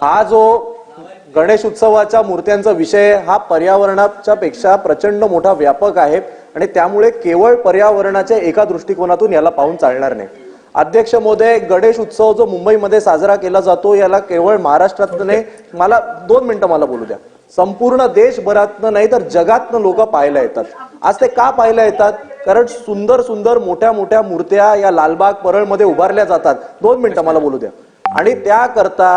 हा जो गणेश उत्सवाच्या मूर्त्यांचा विषय हा पर्यावरणाच्या पेक्षा प्रचंड मोठा व्यापक आहे आणि त्यामुळे केवळ पर्यावरणाच्या एका दृष्टिकोनातून याला पाहून चालणार नाही. अध्यक्ष मोदय गणेश उत्सव जो मुंबईमध्ये साजरा केला जातो याला केवळ महाराष्ट्रात नाही मला दोन मिनिटं मला बोलू द्या. संपूर्ण देशभरातनं नाही तर जगातनं लोक पाहायला येतात. आज ते का पाहायला येतात? कारण सुंदर सुंदर मोठ्या मोठ्या मूर्त्या या लालबाग परळमध्ये उभारल्या जातात. दोन मिनिटं मला बोलू द्या. आणि त्याकरता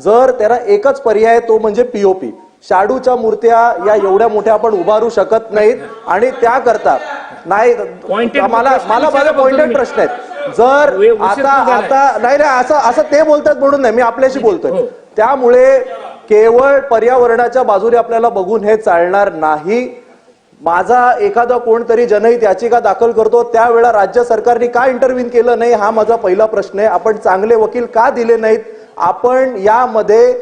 जर त्याला एकच पर्याय तो म्हणजे पीओपी शाडूच्या मूर्त्या या एवढ्या मोठ्या आपण उभारू शकत नाहीत आणि त्याकरता नाही मला मला माझा पॉइंटेड. प्रश्न आहेत जर आता. आता नाही नाही असं असं ते बोलतात म्हणून नाही मी आपल्याशी बोलतोय हो. त्यामुळे केवळ पर्यावरणाच्या बाजूने आपल्याला बघून हे चालणार नाही माझा एखादा कोणतरी जनहित याचिका दाखल करतो त्यावेळा राज्य सरकारने का इंटरव्ह्यून केलं नाही? हा माझा पहिला प्रश्न आहे. आपण चांगले वकील का दिले नाहीत? आपण यामध्ये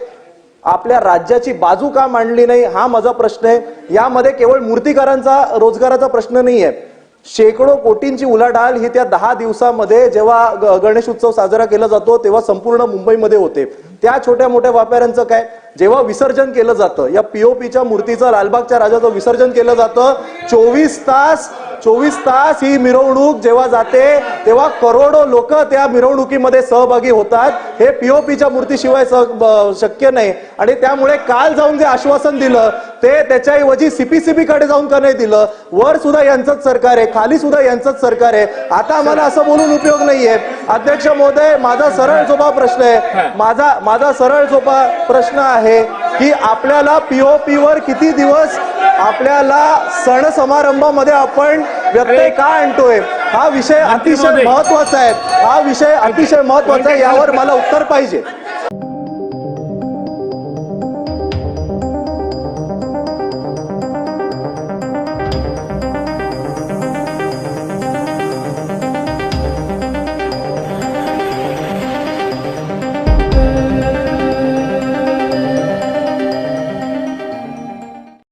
आपल्या राज्याची बाजू का मांडली नाही? हा माझा प्रश्न आहे. यामध्ये केवळ मूर्तिकारांचा रोजगाराचा प्रश्न नाही आहे शेकडो कोटींची उलाढाल ही त्या दहा दिवसामध्ये जेव्हा ग- गणेश उत्सव साजरा केला जातो तेव्हा संपूर्ण मुंबईमध्ये होते. त्या छोट्या मोठ्या व्यापाऱ्यांचं काय? जेव्हा विसर्जन केलं जातं या पीओपीच्या मूर्तीचं लालबागच्या राजाचं विसर्जन केलं जातं चोवीस तास चोवीस तास ही मिरवणूक जेव्हा जाते तेव्हा करोडो लोक त्या मिरवणुकीमध्ये सहभागी होतात. हे पीओपीच्या मूर्तीशिवाय सह- ब- शक्य नाही. आणि त्यामुळे काल जाऊन जे आश्वासन दिलं ते त्याच्याऐवजी सीपीसीबी कडे जाऊन का नाही दिलं? वर सुद्धा यांचंच सरकार आहे खाली सुद्धा यांचंच सरकार आहे. आता आम्हाला असं बोलून उपयोग नाहीये. अध्यक्ष महोदय माझा सरळ सोपा प्रश्न आहे. माझा माझा सरळ सोपा प्रश्न आहे की आपल्याला पीओपी वर किती दिवस आपल्याला सण समारंभामध्ये आपण व्यत्यय का आणतोय? हा विषय अतिशय. महत्त्वाचा आहे. हा विषय अतिशय महत्त्वाचा आहे यावर मला उत्तर पाहिजे.